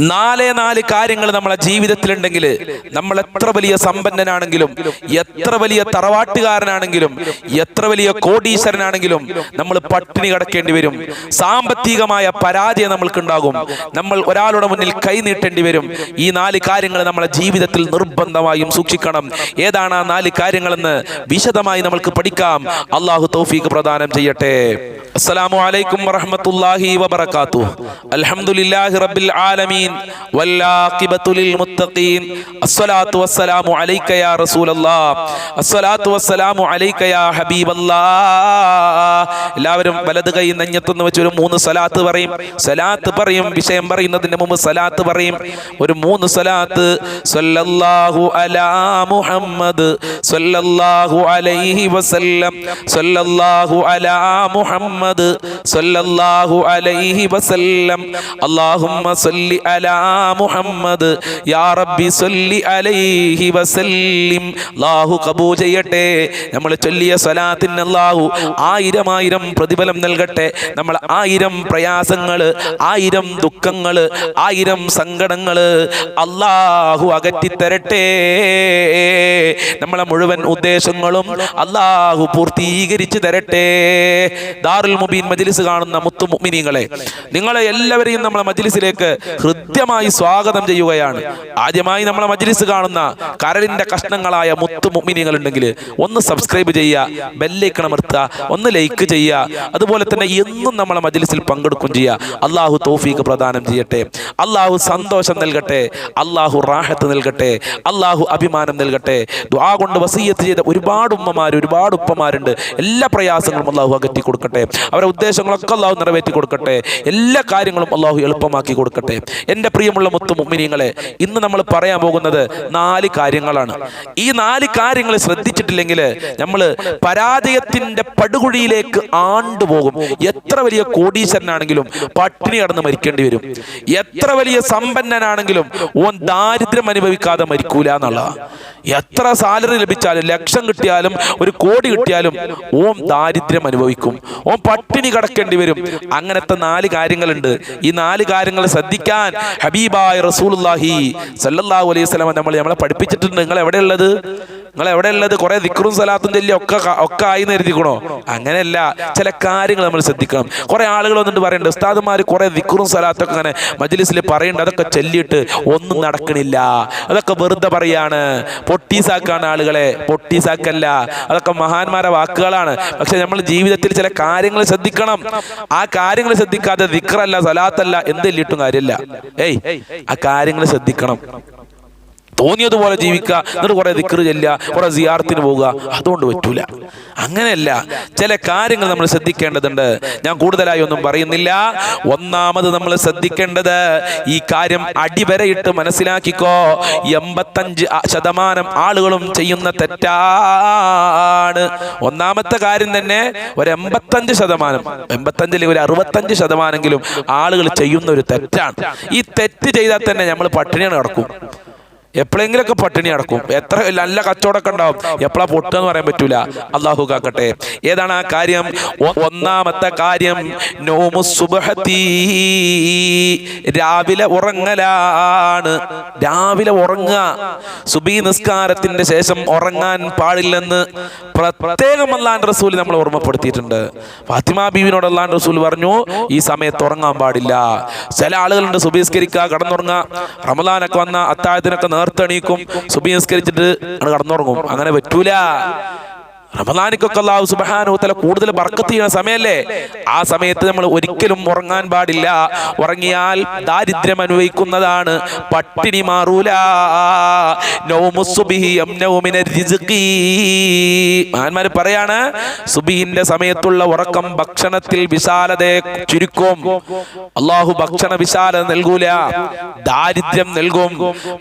നാലേ നാല് കാര്യങ്ങൾ നമ്മളെ ജീവിതത്തിലുണ്ടെങ്കിൽ നമ്മൾ എത്ര വലിയ സമ്പന്നനാണെങ്കിലും എത്ര വലിയ തറവാട്ടുകാരനാണെങ്കിലും എത്ര വലിയ കോടീശ്വരനാണെങ്കിലും നമ്മൾ പട്ടിണി കിടക്കേണ്ടി വരും. സാമ്പത്തികമായ പരാജയം നമ്മൾക്കുണ്ടാകും. നമ്മൾ ഒരാളുടെ മുന്നിൽ കൈനീട്ടേണ്ടി വരും. ഈ നാല് കാര്യങ്ങൾ നമ്മളെ ജീവിതത്തിൽ നിർബന്ധമായും സൂക്ഷിക്കണം. ഏതാണ് ആ നാല് കാര്യങ്ങളെന്ന് വിശദമായി നമ്മൾക്ക് പഠിക്കാം. അള്ളാഹു തൗഫീഖ് പ്രദാനം ചെയ്യട്ടെ. അസ്സലാമു അലൈക്കും വറഹ്മത്തുള്ളാഹി വബറകാതുഹു അൽഹംദുലില്ലാഹി റബ്ബിൽ ആലമീൻ والعاقبة للمتقين الصلاة والسلام عليك يا رسول الله الصلاة والسلام عليك يا حبيب الله എല്ലാവരും വലത് കൈ നെഞ്ഞത്തുനിന്ന് വെച്ച് ഒരു മൂന്ന് സലാത്ത് പറയും സലാത്ത് പറയും വിഷയം പറയുന്നതിന് മുമ്പ് സലാത്ത് പറയും ഒരു മൂന്ന് സലാത്ത് സല്ലല്ലാഹു അലാ മുഹമ്മദ് സല്ലല്ലാഹു അലൈഹി വസല്ലം സല്ലല്ലാഹു അലാ മുഹമ്മദ് സല്ലല്ലാഹു അലൈഹി വസല്ലം. അല്ലാഹുമ്മ സല്ലി അലാ മുഹമ്മദ്. യാ റബ്ബി സല്ലി അലൈഹി വസല്ലിം. അല്ലാഹു കബൂ ചെയ്യട്ടെ. നമ്മൾ ചൊല്ലിയ സ്വലാത്തിന് അല്ലാഹു ആയിരം ആയിരം പ്രതിഫലം നൽകട്ടെ. നമ്മൾ ആയിരം പ്രയാസങ്ങൾ ആയിരം ദുഃഖങ്ങൾ ആയിരം സങ്കടങ്ങൾ അല്ലാഹു അകറ്റിത്തരട്ടെ. നമ്മളെ മുഴുവൻ ഉദ്ദേശങ്ങളും അല്ലാഹു പൂർത്തീകരിച്ചു തരട്ടെ. ദാറുൽ മുബീൻ മജിലിസ് കാണുന്ന മുത്തു മുഅ്മിനീങ്ങളെ നിങ്ങളെ എല്ലാവരെയും നമ്മളെ മജിലിസിലേക്ക് ഹൃദ്യമായി സ്വാഗതം ചെയ്യുകയാണ്. ആദ്യമായി നമ്മളെ മജിലിസ് കാണുന്ന കരളിന്റെ കഷ്ണങ്ങളായ മുത്തു മുഅ്മിനീങ്ങൾ ഉണ്ടെങ്കിൽ ഒന്ന് സബ്സ്ക്രൈബ് ചെയ്യുക ബെല്ലൈക്കൺ അമർത്തുക ഒന്ന് ലൈക്ക് ചെയ്യുക അതുപോലെ തന്നെ എന്നും നമ്മളെ മജിലിസിൽ പങ്കെടുക്കും ചെയ്യുക. അള്ളാഹു തോഫീക്ക് പ്രദാനം ചെയ്യട്ടെ അള്ളാഹു സന്തോഷം നൽകട്ടെ അള്ളാഹു റാഹത്ത് നൽകട്ടെ അള്ളാഹു അഭിമാനം നൽകട്ടെ ദ്വാ കൊണ്ട് വസീയത്ത് ചെയ്ത ഒരുപാട് ഉമ്മമാർ ഒരുപാട് ഉപ്പമാരുണ്ട്. എല്ലാ പ്രയാസങ്ങളും അള്ളാഹു അകറ്റി കൊടുക്കട്ടെ അവരുടെ ഉദ്ദേശങ്ങളൊക്കെ അള്ളാഹു നിറവേറ്റി കൊടുക്കട്ടെ. എല്ലാ കാര്യങ്ങളും അള്ളാഹു എളുപ്പമാക്കി കൊടുക്കട്ടെ. എന്റെ പ്രിയമുള്ള മുത്തു മുമ്മിനിങ്ങളെ ഇന്ന് നമ്മൾ പറയാൻ പോകുന്നത് നാല് കാര്യങ്ങളാണ്. ഈ നാല് കാര്യങ്ങൾ ശ്രദ്ധിച്ചിട്ടില്ലെങ്കിൽ നമ്മൾ പരാജയത്തിന്റെ പടുകുഴിയിലേക്ക് ആണ്ടുപോകും എത്ര വലിയ കോടീശ്വരനാണെങ്കിലും പട്ടിണി കടന്ന് മരിക്കേണ്ടി വരും. എത്ര വലിയ സമ്പന്നനാണെങ്കിലും ഓൻ ദാരിദ്ര്യം അനുഭവിക്കാതെ മരിക്കൂല എന്നുള്ള എത്ര സാലറി ലഭിച്ചാലും ലക്ഷം കിട്ടിയാലും ഒരു കോടി കിട്ടിയാലും ഓം ദാരിദ്ര്യം അനുഭവിക്കും. ഓം പട്ടിണി കടക്കേണ്ടി വരും. അങ്ങനത്തെ നാല് കാര്യങ്ങളുണ്ട്. ഈ നാല് കാര്യങ്ങൾ ശ്രദ്ധിക്കാൻ ഹബീബായ റസൂലുള്ളാഹി സല്ലല്ലാഹു അലൈഹി വസല്ലം നമ്മൾ നമ്മളെ പഠിപ്പിച്ചിട്ടുണ്ട്. നിങ്ങൾ എവിടെയുള്ളത്? നിങ്ങൾ എവിടെയുള്ളത്? കുറെ ദിക്റും സലാത്തും ചെല്ലി ഒക്കെ ഒക്കെ ആയി എഴുതിക്കണോ? അങ്ങനെയല്ല. ചില കാര്യങ്ങൾ നമ്മൾ ശ്രദ്ധിക്കണം. കുറെ ആളുകൾ വന്നിട്ട് പറയുന്നുണ്ട് ഉസ്താദുമാർ കുറെ ദിക്റും സലാത്തൊക്കെ അങ്ങനെ മജ്ലിസിൽ പറയുന്നുണ്ട് അതൊക്കെ ചൊല്ലിയിട്ട് ഒന്നും നടക്കണില്ല. അതൊക്കെ വെറുതെ പറയാണ്. പൊട്ടീസാക്കാണ് ആളുകളെ. പൊട്ടീസാക്കല്ല. അതൊക്കെ മഹാന്മാരെ വാക്കുകളാണ്. പക്ഷെ നമ്മൾ ജീവിതത്തിൽ ചില കാര്യങ്ങൾ ശ്രദ്ധിക്കണം. ആ കാര്യങ്ങൾ ശ്രദ്ധിക്കാതെ ദിക്റല്ല സലാത്തല്ല എന്തെല്ലിട്ടും കാര്യമില്ല. ഏയ് ആ കാര്യങ്ങൾ ശ്രദ്ധിക്കണം. തോന്നിയതുപോലെ ജീവിക്കുക എന്നിട്ട് കുറെ ദിക്കറ് ചെല്ലുക കുറെ സിയാർത്തിന് പോവുക അതുകൊണ്ട് പറ്റൂല. അങ്ങനെയല്ല ചില കാര്യങ്ങൾ നമ്മൾ ശ്രദ്ധിക്കേണ്ടതുണ്ട്. ഞാൻ കൂടുതലായി ഒന്നും പറയുന്നില്ല. ഒന്നാമത് നമ്മൾ ശ്രദ്ധിക്കേണ്ടത് ഈ കാര്യം അടിവരയിട്ട് മനസ്സിലാക്കിക്കോ. എൺപത്തഞ്ച് ശതമാനം ആളുകളും ചെയ്യുന്ന തെറ്റാണ്. ഒന്നാമത്തെ കാര്യം തന്നെ ഒരു എൺപത്തഞ്ച് ശതമാനം എൺപത്തഞ്ചിൽ ഒരു അറുപത്തഞ്ച് ശതമാനെങ്കിലും ആളുകൾ ചെയ്യുന്ന ഒരു തെറ്റാണ്. ഈ തെറ്റ് ചെയ്താൽ തന്നെ നമ്മൾ പട്ടിണിയാണ് കിടക്കും. എപ്പോഴെങ്കിലൊക്കെ പട്ടിണി അടക്കും എത്ര നല്ല കച്ചവടമൊക്കെ ഉണ്ടാവും. എപ്പോഴാ പൊട്ടുക എന്ന് പറയാൻ പറ്റൂല. അള്ളാഹു കാക്കട്ടെ. ഏതാണ് ആ കാര്യം? ഒന്നാമത്തെ കാര്യം നോമു സുബഹത്തി. രാവിലെ ഉറങ്ങലാണ്. രാവിലെ ഉറങ്ങുക. സുബി നിസ്കാരത്തിന്റെ ശേഷം ഉറങ്ങാൻ പാടില്ലെന്ന് പ്രത്യേകം അല്ലാൻ റസൂൽ നമ്മൾ ഓർമ്മപ്പെടുത്തിയിട്ടുണ്ട്. ഫാത്തിമ ബീവിനോട് അല്ലാൻ റസൂൽ പറഞ്ഞു ഈ സമയത്ത് ഉറങ്ങാൻ പാടില്ല. ചില ആളുകളുണ്ട് സുബീസ്കരിക്കുക കടന്നുറങ്ങുക. റമദാനൊക്കെ വന്ന അത്താഴത്തിനൊക്കെ നേർത്തെണീക്കും സുബീസ്കരിച്ചിട്ട് അങ്ങട് കടന്നുറങ്ങും. അങ്ങനെ പറ്റൂല. റമദാനിക്കൊക്കെ അള്ളാഹു തല കൂടുതൽ ബർക്കത്ത് ചെയ്യുന്ന സമയല്ലേ ആ സമയത്ത് നമ്മൾ ഒരിക്കലും ഉറങ്ങാൻ പാടില്ല. ഉറങ്ങിയാൽ ദാരിദ്ര്യം അനുഭവിക്കുന്നതാണ്. പട്ടിണി മാറൂല. മഹാന്മാര് പറയാണ് സുബിഹിന്റെ സമയത്തുള്ള ഉറക്കം ഭക്ഷണത്തിൽ വിശാലതയെ ചുരുക്കും. അള്ളാഹു ഭക്ഷണ വിശാലത നൽകൂല. ദാരിദ്ര്യം നൽകും.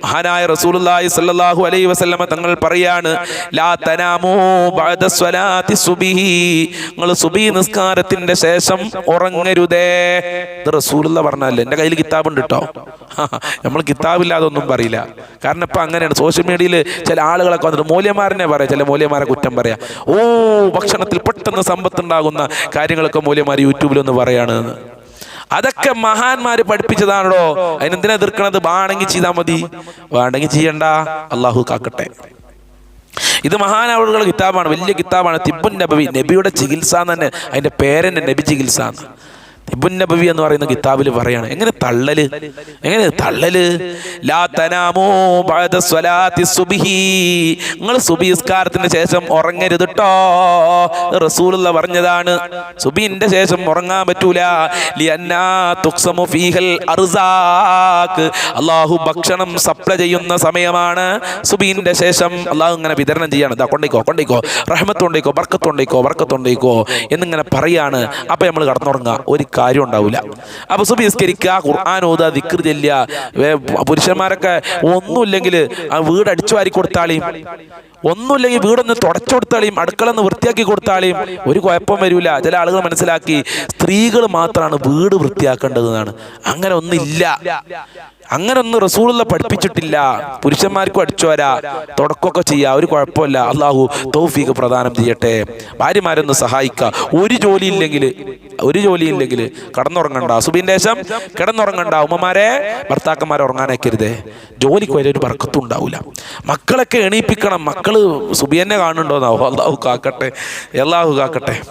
മഹാനായ റസൂലുള്ളാഹി സ്വല്ലല്ലാഹു അലൈഹി വസ്ലമ തങ്ങൾ പറയാണ് ലാ തനാമൂ ബഅദ സുബ്ഹി. നിങ്ങൾ സുബഹി നിസ്കാരത്തിന്റെ ശേഷം ഉറങ്ങരുതേ. ഇത് റസൂലുള്ള പറഞ്ഞല്ലേ എന്റെ കയ്യിൽ കിതാബുണ്ട് കേട്ടോ നമ്മൾ കിതാബില്ലാതെ ഒന്നും പറയില്ല. കാരണം ഇപ്പൊ അങ്ങനെയാണ്. സോഷ്യൽ മീഡിയയിൽ ചില ആളുകളൊക്കെ വന്നിട്ട് മൂല്യമാരനെ പറയാം. ചില മൂല്യമാരെ കുറ്റം പറയാം. ഓ ഭക്ഷണത്തിൽ പെട്ടെന്ന് സമ്പത്തുണ്ടാകുന്ന കാര്യങ്ങളൊക്കെ യൂട്യൂബിൽ ഒന്ന് പറയാണ്. അതൊക്കെ മഹാന്മാര് പഠിപ്പിച്ചതാണല്ലോ. അതിനെന്തിനാ എതിർക്കണത്? വേണമെങ്കിൽ ചെയ്താൽ മതി. വേണമെങ്കിൽ ചെയ്യണ്ട. അള്ളാഹു കാക്കട്ടെ. ഇത് മഹാനവറുകളുടെ കിതാബാണ് വലിയ കിതാബാണ്. തിബുൻ നബി നബിയുടെ ചികിത്സ തന്നെ അതിന്റെ പേരന്റെ നബി ചികിത്സ നബവി എന്ന് പറയുന്ന കിതാബിൽ പറയാണ്. എങ്ങനെ തള്ളൽ? എങ്ങനെ തള്ളൽ? നിങ്ങൾ സുബിസ്കാരത്തിന് ശേഷം ഉറങ്ങരുത് ട്ടോ. റസൂലുള്ള പറഞ്ഞതാണ്. സുബിന്റെ ശേഷം ഉറങ്ങാൻ പറ്റൂല. അള്ളാഹു ഭക്ഷണം സപ്ലൈ ചെയ്യുന്ന സമയമാണ് സുബീന്റെ ശേഷം അള്ളാഹു ഇങ്ങനെ വിതരണം ചെയ്യാണ്. ഇതാ കൊണ്ടേക്കോ കൊണ്ടേക്കോ. റഹ്മത്ത് കൊണ്ടേക്കോ ബർക്കത്ത് കൊണ്ടേക്കോ ബർക്കത്ത് കൊണ്ടേക്കോ എന്നിങ്ങനെ പറയാണ്. അപ്പൊ നമ്മൾ കടന്നുറങ്ങുക. ഒരു കാര്യം ഉണ്ടാവില്ല അപ്പൊ സുബിസ്കരിക്കുക ഖുർആൻ ഓതുക ദിക്ർ ചെല്ലുക. പുരുഷന്മാരൊക്കെ ഒന്നുമില്ലെങ്കിൽ ആ വീട് അടിച്ചു വാരി കൊടുത്താളിയും ഒന്നുമില്ലെങ്കിൽ വീടൊന്ന് തുടച്ചു കൊടുത്താളിയും അടുക്കള ഒന്ന് വൃത്തിയാക്കി കൊടുത്താളിയും ഒരു കുഴപ്പം വരില്ല ചില ആളുകൾ മനസ്സിലാക്കി സ്ത്രീകൾ മാത്രമാണ് വീട് വൃത്തിയാക്കേണ്ടതെന്നാണ്. അങ്ങനെ ഒന്നില്ല. അങ്ങനെ ഒന്നും റസൂലുള്ള പഠിപ്പിച്ചിട്ടില്ല. പുരുഷന്മാർക്കും അടിച്ചു വരാ. തുടക്കമൊക്കെ ചെയ്യാ. ഒരു കുഴപ്പമില്ല. അള്ളാഹു തൗഫീഖ് പ്രദാനം ചെയ്യട്ടെ. ഭാര്യമാരൊന്ന് സഹായിക്കുക ഒരു ജോലി ഇല്ലെങ്കിൽ ഒരു ജോലി ഇല്ലെങ്കിൽ കടന്നുറങ്ങണ്ട. സുബിന്റെ ശേഷം കിടന്നുറങ്ങണ്ട. ഉമ്മമാരെ ഭർത്താക്കന്മാരെ ഉറങ്ങാനേക്കരുതേ. ജോലിക്ക് വരെ ഒരു പറക്കത്തും ഉണ്ടാവില്ല മക്കളൊക്കെ എണീപ്പിക്കണം. മക്കൾ സുബിയന്നെ കാണുന്നുണ്ടോന്നാവോ? അള്ളാഹു കാക്കട്ടെ. അള്ളാഹു കാക്കട്ടെ.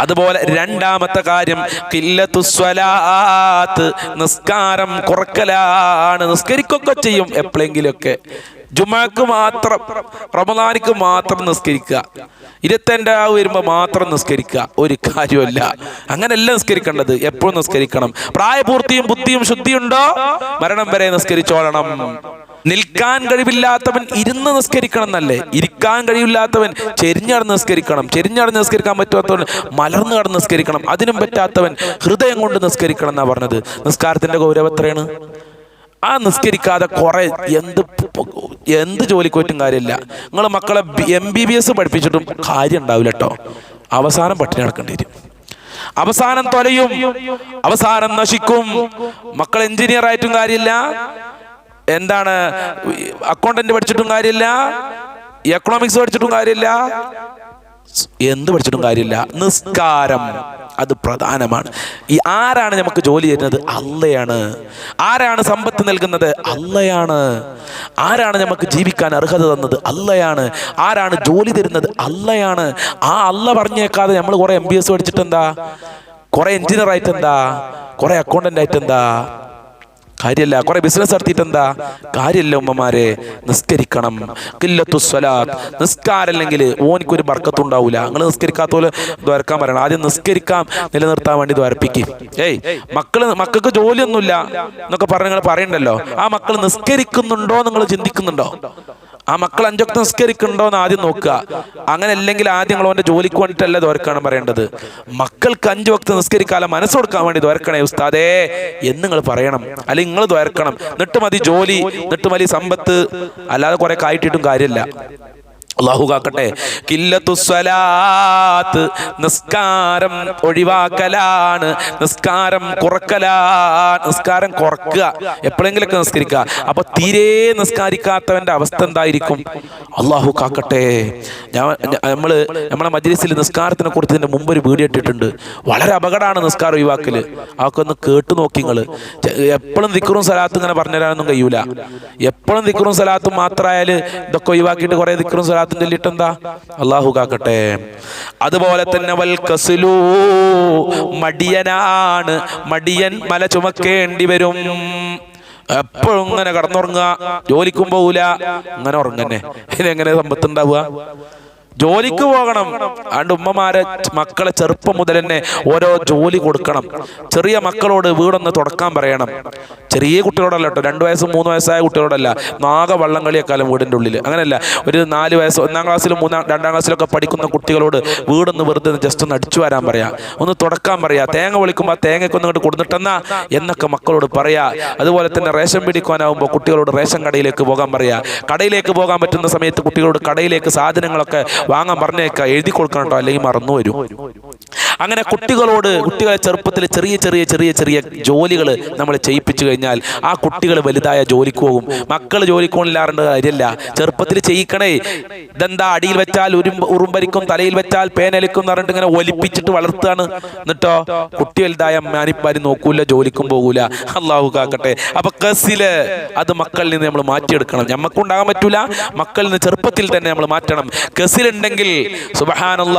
അതുപോലെ രണ്ടാമത്തെ കാര്യം കില്ലത്തു സ്വലാത്ത് നിസ്കാരം കുറക്കലാണ് നിസ്കരിക്കൊക്കെ ചെയ്യും എപ്പോഴെങ്കിലൊക്കെ ജുമാക്ക് മാത്രം റമദാനിക്ക് മാത്രം നിസ്കരിക്കുക. ഇരുപത്തഞ്ചാവ് വരുമ്പോൾ മാത്രം നിസ്കരിക്കുക. ഒരു കാര്യമല്ല അങ്ങനെയല്ല നിസ്കരിക്കേണ്ടത്. എപ്പോഴും നിസ്കരിക്കണം. പ്രായപൂർത്തിയും ബുദ്ധിയും ശുദ്ധിയുണ്ടോ? മരണം വരെ നിസ്കരിച്ചോളണം. നിൽക്കാൻ കഴിവില്ലാത്തവൻ ഇരുന്ന് നിസ്കരിക്കണം എന്നല്ലേ ഇരിക്കാൻ കഴിവില്ലാത്തവൻ ചെരിഞ്ഞടന്ന് നിസ്കരിക്കണം. ചെരിഞ്ഞടന്ന് നിസ്കരിക്കാൻ പറ്റാത്തവൻ മലർന്നു കടന്ന് നിസ്കരിക്കണം. അതിനും പറ്റാത്തവൻ ഹൃദയം കൊണ്ട് നിസ്കരിക്കണം എന്നാ പറഞ്ഞത്. നിസ്കാരത്തിന്റെ ഗൗരവം എത്രയാണ്? ആ നിസ്കരിക്കാതെ കുറെ എന്ത് എന്ത് ജോലിക്ക് പറ്റും കാര്യമില്ല. നിങ്ങൾ മക്കളെ എം ബി ബി എസ് പഠിപ്പിച്ചിട്ടും കാര്യം ഉണ്ടാവില്ല കേട്ടോ അവസാനം പട്ടിണി നടക്കേണ്ടി വരും. അവസാനം തൊലയും. അവസാനം നശിക്കും. മക്കൾ എഞ്ചിനീയർ ആയിട്ടും കാര്യമില്ല. എന്താണ്? അക്കൗണ്ടന്റ് പഠിച്ചിട്ടും കാര്യമില്ല. എക്കണോമിക്സ് പഠിച്ചിട്ടും കാര്യമില്ല. എന്ത് പഠിച്ചിട്ടും കാര്യമില്ല. നിസ്കാരം. അത് പ്രധാനമാണ്. ഈ ആരാണ് നമുക്ക് ജോലി തരുന്നത് അല്ലയാണ് ആരാണ് സമ്പത്ത് നൽകുന്നത്? അല്ലയാണ് ആരാണ് നമുക്ക് ജീവിക്കാൻ അർഹത തന്നത്? അല്ലയാണ് ആരാണ് ജോലി തരുന്നത്? അല്ലയാണ് ആ അല്ല പറഞ്ഞേക്കാതെ നമ്മൾ കുറെ എം ബി എസ് പഠിച്ചിട്ടെന്താ? കുറെ എഞ്ചിനീയർ ആയിട്ടെന്താ? കുറേ അക്കൗണ്ടന്റ് ആയിട്ട് എന്താ കാര്യമല്ല കുറെ ബിസിനസ് നടത്തിയിട്ട് എന്താ കാര്യമല്ല ഉമ്മമാരെ. നിസ്കരിക്കണം. കില്ലത്തു സ്വലാത്ത്. നിസ്കാരല്ലെങ്കിൽ ഓനിക്കൊരു ബർക്കത്തും ഉണ്ടാവില്ല നിങ്ങൾ നിസ്കരിക്കാത്ത പോലെ ദ്വരക്കാൻ പറയണം. ആദ്യം നിസ്കരിക്കാം. നിലനിർത്താൻ വേണ്ടി ദ്വരപ്പിക്കും. ഏയ് മക്കൾ മക്കൾക്ക് ജോലിയൊന്നുമില്ല എന്നൊക്കെ പറഞ്ഞ് നിങ്ങൾ പറയണ്ടല്ലോ. ആ മക്കൾ നിസ്കരിക്കുന്നുണ്ടോ നിങ്ങൾ ചിന്തിക്കുന്നുണ്ടോ? ആ മക്കൾ അഞ്ചൊക്കെ നിസ്കരിക്കുന്നുണ്ടോ എന്ന് ആദ്യം നോക്കുക. അങ്ങനെ അല്ലെങ്കിൽ ആദ്യം നിങ്ങൾ അവന്റെ ജോലിക്ക് വേണ്ടിയിട്ടല്ല ദ്വരക്കാണ് പറയേണ്ടത്. മക്കൾക്ക് അഞ്ചു വക്ത നിസ്കരിക്കാതെ മനസ്സ് കൊടുക്കാൻ വേണ്ടി ദ്വരക്കണേ ഉസ്താദേ എന്ന് നിങ്ങൾ പറയണം. അല്ലെങ്കിൽ നിങ്ങൾ ദ്വരക്കണം എന്നിട്ട് മതി ജോലി എന്നിട്ട് മതി സമ്പത്ത് അല്ലാതെ കുറെ കായിട്ടിട്ടും കാര്യമില്ല. അള്ളാഹു കാക്കട്ടെ. കില്ലത്തു സ്വലാത്ത് നിസ്കാരം ഒഴിവാക്കലാണ്. നിസ്കാരം കുറക്കലാ നിസ്കാരം കുറക്കുക. എപ്പോഴെങ്കിലൊക്കെ നിസ്കരിക്കുക. അപ്പൊ തീരെ നിസ്കാരിക്കാത്തവന്റെ അവസ്ഥ എന്തായിരിക്കും? അള്ളാഹു കാക്കട്ടെ. ഞാൻ നമ്മൾ നമ്മളെ മജ്ലിസിൽ നിസ്കാരത്തിനെ കുറിച്ച് ഇതിന്റെ മുമ്പ് ഒരു വീഡിയോ ഇട്ടിട്ടുണ്ട്. വളരെ അപകടമാണ് നിസ്കാരം ഒഴിവാക്കൽ. അതൊക്കെ ഒന്ന് കേട്ടു നോക്കി നിങ്ങൾ. എപ്പോഴും ദിക്കറും സലാത്തും ഇങ്ങനെ പറഞ്ഞു തരാനൊന്നും കഴിയൂല. എപ്പോഴും ദിക്കറും സലാത്തും മാത്രമായാലും ഇതൊക്കെ ഒഴിവാക്കിയിട്ട് കുറെ ദിക്കറും സലാത്തും ചൊല്ലിട്ട് എന്താ അള്ളാഹു കാക്കട്ടെ. അതുപോലെ തന്നെ വൽ മടിയനാണ്. മടിയൻ മല ചുമക്കേണ്ടി വരും. എപ്പോഴും ഇങ്ങനെ കടന്നുറങ്ങുക. ജോലിക്കും പോകൂല അങ്ങനെ ഉറങ്ങന്നെ. ഇതെങ്ങനെ സമ്പത്ത് ഉണ്ടാവുക ജോലിക്ക് പോകണം. അതുകൊണ്ട് ഉമ്മമാരെ മക്കളെ ചെറുപ്പം മുതൽ തന്നെ ഓരോ ജോലി കൊടുക്കണം. ചെറിയ മക്കളോട് വീടൊന്ന് തുടക്കാൻ പറയണം. ചെറിയ കുട്ടികളോടല്ല കേട്ടോ. രണ്ട് വയസ്സും മൂന്ന് വയസ്സായ കുട്ടികളോടല്ല. നാഗ വള്ളം കളിയെക്കാലം വീടിന്റെ ഉള്ളിൽ അങ്ങനെയല്ല. ഒരു നാല് വയസ്സ് ഒന്നാം ക്ലാസ്സിലും മൂന്നാം രണ്ടാം ക്ലാസ്സിലൊക്കെ പഠിക്കുന്ന കുട്ടികളോട് വീടൊന്ന് വെറുതെ ജസ്റ്റ് ഒന്ന് അടിച്ചു വരാൻ പറയാം. ഒന്ന് തുടക്കാൻ പറയാം. തേങ്ങ വിളിക്കുമ്പോൾ ആ തേങ്ങയ്ക്ക് ഒന്ന് ഇങ്ങോട്ട് കൊടുത്തിട്ടെന്നാ എന്നൊക്കെ മക്കളോട് പറയാ. അതുപോലെ തന്നെ റേഷൻ പിടിക്കാനാവുമ്പോൾ കുട്ടികളോട് റേഷൻ കടയിലേക്ക് പോകാൻ പറയാ. കടയിലേക്ക് പോകാൻ പറ്റുന്ന സമയത്ത് കുട്ടികളോട് കടയിലേക്ക് സാധനങ്ങളൊക്കെ വാങ്ങാൻ പറഞ്ഞേക്കാം എഴുതി കൊടുക്കണം കേട്ടോ അല്ലെങ്കിൽ മറന്നു വരും. അങ്ങനെ കുട്ടികളോട് കുട്ടികളെ ചെറുപ്പത്തിൽ ചെറിയ ചെറിയ ചെറിയ ചെറിയ ജോലികൾ നമ്മൾ ചെയ്യിപ്പിച്ചു കഴിഞ്ഞാൽ ആ കുട്ടികൾ വലുതായ ജോലിക്ക് പോകും. മക്കൾ ജോലിക്ക് പോകണില്ലാറേണ്ട കാര്യമല്ല ചെറുപ്പത്തിൽ ചെയ്യിക്കണേ. ഇതെന്താ അടിയിൽ വെച്ചാൽ ഉരുമ്പ് ഉറുമ്പരിക്കും തലയിൽ വെച്ചാൽ പേനലിക്കും എന്ന് പറഞ്ഞിട്ട് ഇങ്ങനെ ഒലിപ്പിച്ചിട്ട് വളർത്തുകയാണ്. എന്നിട്ടോ? കുട്ടി വലുതായ മാനിപ്പാരി നോക്കൂല ജോലിക്കും പോകൂല. അള്ളാഹു കാക്കട്ടെ. അപ്പൊ കസിൽ അത് മക്കളിൽ നിന്ന് നമ്മൾ മാറ്റിയെടുക്കണം. ഞമ്മക്കുണ്ടാകാൻ പറ്റൂല. മക്കളിൽ നിന്ന് ചെറുപ്പത്തിൽ തന്നെ നമ്മൾ മാറ്റണം. കസിലുണ്ടെങ്കിൽ സുബഹാനുള്ള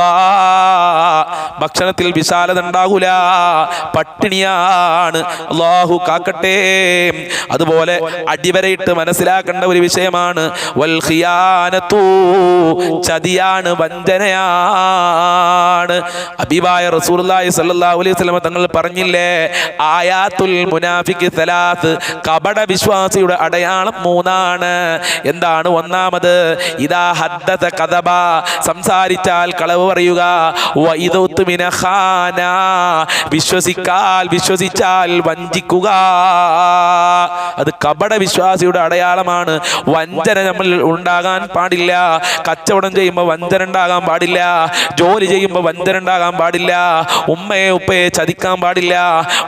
ഭക്ഷണത്തിൽ വിശാലത ഉണ്ടാകൂല പട്ടിണിയാണ്. അള്ളാഹു കാക്കട്ടെ. അതുപോലെ അടിവരയിട്ട് മനസ്സിലാക്കേണ്ട ഒരു വിഷയമാണ്. ചതിയാണ് വഞ്ചനയാണ്. അബീബായ റസൂലുള്ളാഹി സ്വല്ലല്ലാഹു അലൈഹി വസല്ലം തങ്ങൾ പറഞ്ഞില്ലേ ആയാത്തുൽ മുനാഫിഖ് സലാത്ത് കപട വിശ്വാസിയുടെ അടയാളം മൂന്നാണ്. എന്താണ് ഒന്നാമത്? ഇതാ ഹദ്ദത കഥബ സംസാരിച്ചാൽ കളവ് പറയുക. വിശ്വസിക്കാൽ വിശ്വസിച്ചാൽ വഞ്ചിക്കുക. അത് കപട വിശ്വാസിയുടെ അടയാളമാണ്. വഞ്ചന നമ്മൾ ഉണ്ടാകാൻ പാടില്ല. കച്ചവടം ചെയ്യുമ്പോൾ വഞ്ചന ഉണ്ടാകാൻ പാടില്ല. ജോലി ചെയ്യുമ്പോൾ വഞ്ചന ഉണ്ടാകാൻ പാടില്ല. ഉമ്മയെ ഉപ്പയെ ചതിക്കാൻ പാടില്ല.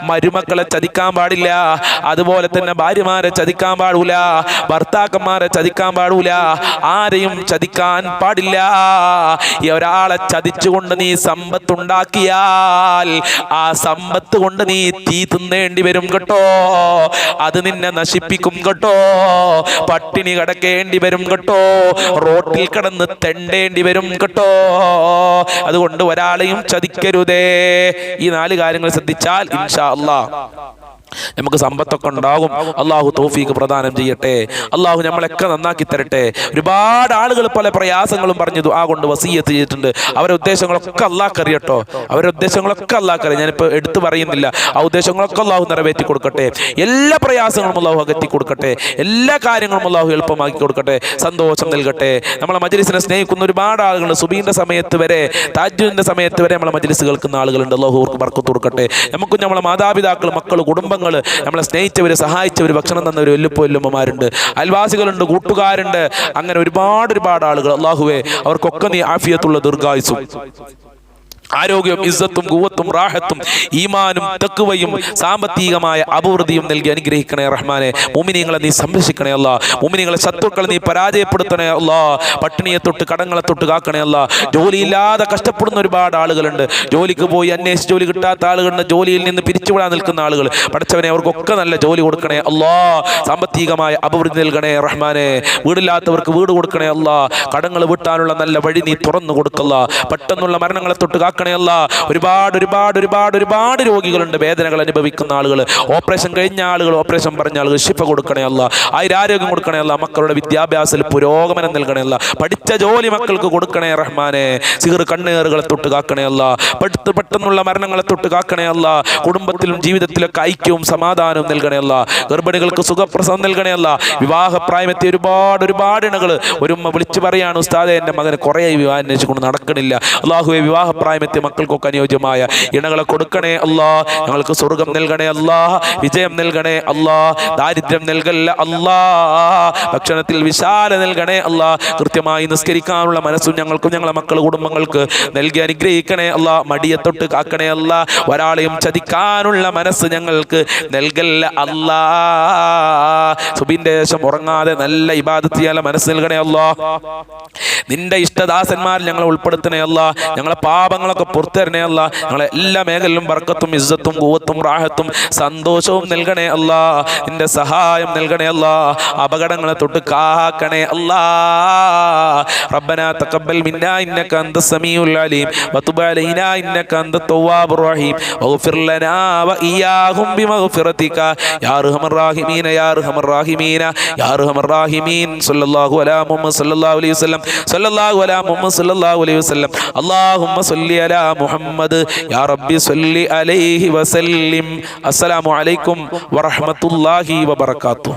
മരുമക്കളെ ചതിക്കാൻ പാടില്ല. അതുപോലെ തന്നെ ഭാര്യമാരെ ചതിക്കാൻ പാടില്ല ഭർത്താക്കന്മാരെ ചതിക്കാൻ പാടില്ല ആരെയും ചതിക്കാൻ പാടില്ല. ഒരാളെ ചതിച്ചുകൊണ്ട് നീ സമ്പത്തുണ്ടാക്കിയാൽ ആ സമ്പത്ത് കൊണ്ട് നീ തീ തിന്നേണ്ടി വരും കേട്ടോ. അത് നിന്നെ നശിപ്പിക്കും കേട്ടോ. പട്ടിണി കടക്കേണ്ടി വരും കേട്ടോ. റോട്ടിൽ കിടന്ന് തെണ്ടേണ്ടി വരും കേട്ടോ. അതുകൊണ്ട് ഒരാളെയും ചതിക്കരുതേ. ഈ നാല് കാര്യങ്ങൾ ശ്രദ്ധിച്ചാൽ ഇൻഷാ അല്ലാ. നമുക്ക് സമ്പത്തൊക്കെ ഉണ്ടാകും. അള്ളാഹു തോഫീക്ക് പ്രദാനം ചെയ്യട്ടെ. അള്ളാഹു നമ്മളൊക്കെ നന്നാക്കി തരട്ടെ. ഒരുപാട് ആളുകൾ പല പ്രയാസങ്ങളും പറഞ്ഞു ആ കൊണ്ട് വസീയത്ത് ചെയ്തിട്ടുണ്ട്. അവരുടെ ഉദ്ദേശങ്ങളൊക്കെ അള്ളാഹ് അറിയട്ടോ. അവരുടെ ഉദ്ദേശങ്ങളൊക്കെ അള്ളാഹ് അറിയാം. ഞാനിപ്പോൾ എടുത്തു പറയുന്നില്ല. ആ ഉദ്ദേശങ്ങളൊക്കെ അള്ളാഹു നിറവേറ്റി കൊടുക്കട്ടെ. എല്ലാ പ്രയാസങ്ങളും അള്ളാഹു അകറ്റി കൊടുക്കട്ടെ. എല്ലാ കാര്യങ്ങളും അള്ളാഹു എളുപ്പമാക്കി കൊടുക്കട്ടെ. സന്തോഷം നൽകട്ടെ. നമ്മളെ മജലിസിനെ സ്നേഹിക്കുന്ന ഒരുപാട് ആളുകൾ സുബീന്റെ സമയത്ത് വരെ താജുവിന്റെ സമയത്ത് വരെ നമ്മളെ മജലിസ് കേൾക്കുന്ന ആളുകളുണ്ട്. അള്ളാഹു അവർക്ക് ബർക്കത്ത് കൊടുക്കട്ടെ. നമുക്കും നമ്മളെ മാതാപിതാക്കൾ മക്കൾ കുടുംബങ്ങൾ നമ്മളെ സ്നേഹിച്ചവർ സഹായിച്ചവർ ഭക്ഷണം തന്നവർ വല്ലുപ്പോ വല്ലുമ്മമാരുണ്ട്. അയൽവാസികളുണ്ട് കൂട്ടുകാരുണ്ട്. അങ്ങനെ ഒരുപാട് ഒരുപാട് ആളുകൾ. അള്ളാഹുവെ അവർക്കൊക്കെ നീ ആഫിയത്തുള്ള ദീർഘായുസും ആരോഗ്യവും ഇസ്സത്തും കൂവത്തും റാഹത്തും ഈമാനും തക്കുവയും സാമ്പത്തികമായ അഭിവൃദ്ധിയും നൽകി അനുഗ്രഹിക്കണേ റഹ്മാനെ. മുമിനിങ്ങളെ നീ സംരക്ഷിക്കണേ അല്ല. മുമിനിങ്ങളെ ശത്രുക്കളെ നീ പരാജയപ്പെടുത്തണേ അല്ല. പട്ടിണിയെ തൊട്ട് കടങ്ങളെ തൊട്ട് കാക്കണേ അല്ല. ജോലിയില്ലാതെ കഷ്ടപ്പെടുന്ന ഒരുപാട് ആളുകളുണ്ട്. ജോലിക്ക് പോയി അന്വേഷിച്ച് ജോലി കിട്ടാത്ത ആളുകളുടെ ജോലിയിൽ നിന്ന് പിരിച്ചുവിടാൻ നിൽക്കുന്ന ആളുകൾ. പഠിച്ചവനെ അവർക്കൊക്കെ നല്ല ജോലി കൊടുക്കണേ അല്ലാ. സാമ്പത്തികമായ അഭിവൃദ്ധി നൽകണേ റഹ്മാനെ. വീടില്ലാത്തവർക്ക് വീട് കൊടുക്കണേ അല്ല. കടങ്ങൾ വിട്ടാനുള്ള നല്ല വഴി നീ തുറന്നു കൊടുക്കല്ല. പെട്ടെന്നുള്ള മരണങ്ങളെ തൊട്ട് കാക്കണേ അല്ല ഒരുപാട് ഒരുപാട് ഒരുപാട് ഒരുപാട് രോഗികളുണ്ട് വേദനകൾ അനുഭവിക്കുന്ന ആളുകൾ ഓപ്പറേഷൻ കഴിഞ്ഞ ആളുകൾ ഓപ്പറേഷൻ പറഞ്ഞ ആളുകൾ ശിപ്പ കൊടുക്കണേ അല്ല ആയിരാരോഗ്യം കൊടുക്കണേ അല്ല മക്കളുടെ വിദ്യാഭ്യാസത്തിൽ പുരോഗമനം നൽകണേ അല്ല പഠിച്ച ജോലി മക്കൾക്ക് കൊടുക്കണേ റഹ്മാനെ സിഹർ കണ്ണേറുകളെ തൊട്ട് കാക്കണേ അല്ല പെട്ടെന്ന് പെട്ടെന്നുള്ള മരണങ്ങളെ തൊട്ട് കാക്കണേ അല്ല കുടുംബത്തിലും ജീവിതത്തിലൊക്കെ ഐക്യവും സമാധാനവും നൽകണേ അല്ല ഗർഭിണികൾക്ക് സുഖപ്രസവം നൽകണേ അല്ല വിവാഹപ്രായമെത്തിയ ഒരുപാട് ഒരുപാട് ഇണകൾ ഒരുമ്മ വിളിച്ചു പറയാണ് ഉസ്താദെ എന്റെ മകന് കുറേ വിവാഹം അന്വേഷിച്ചുകൊണ്ട് നടക്കണില്ല. അള്ളാഹുവെ വിവാഹപ്രായമെത്തിയ മക്കൾക്കൊക്കെ അനുയോജ്യമായ ഇണകളെ കൊടുക്കണേ അല്ലാ. ഞങ്ങൾക്ക് സ്വർഗം നൽകണേ അല്ലാ. വിജയം നൽകണേ അല്ലാ. ദാരിദ്ര്യം നൽകല്ല അല്ലാ. ഭക്ഷണത്തിൽ വിശാല നൽകണേ അല്ലാ. കൃത്യമായി നിസ്കരിക്കാനുള്ള മനസ്സും ഞങ്ങൾക്കും ഞങ്ങളെ മക്കൾ കുടുംബങ്ങൾക്ക് നൽകി അനുഗ്രഹിക്കണേ അല്ലാ. മടിയെ തൊട്ട് കാക്കണേ അല്ല. ഒരാളെയും ചതിക്കാനുള്ള മനസ്സ് ഞങ്ങൾക്ക് നൽകല്ല അല്ലാ. സുബിന്റെ ശേഷം ഉറങ്ങാതെ നല്ല ഇബാദത്ത് ചെയ്യാനുള്ള മനസ്സ് നൽകണേ അല്ലാ. നിന്റെ ഇഷ്ടദാസന്മാർ ഞങ്ങളെ ഉൾപ്പെടുത്തണേ അല്ല. ഞങ്ങളെ പാപങ്ങളൊക്കെ പുറത്തരണേ അല്ല. ഞങ്ങളെ എല്ലാ മേഖലയിലും ബർക്കത്തും ഇസ്സത്തും കൂവത്തും റാഹത്തും സന്തോഷവും നൽകണേ അല്ല. നിന്റെ സഹായം നൽകണേ അല്ല. അപകടങ്ങളെ തൊട്ട് കാക്കണേ അല്ലാ. ربنا تقبل منا انك انت السميع العليم وتب علينا انك انت التواب الرحيم واغفر لنا واياهم بمغفرتك يا ارحم الراحمين يا ارحم الراحمين يا ارحم الراحمين صلى الله على محمد صلى الله عليه وسلم صلى الله على محمد صلى الله عليه وسلم اللهم صل على محمد يا ربي صل عليه وسلم السلام عليكم ورحمه الله وبركاته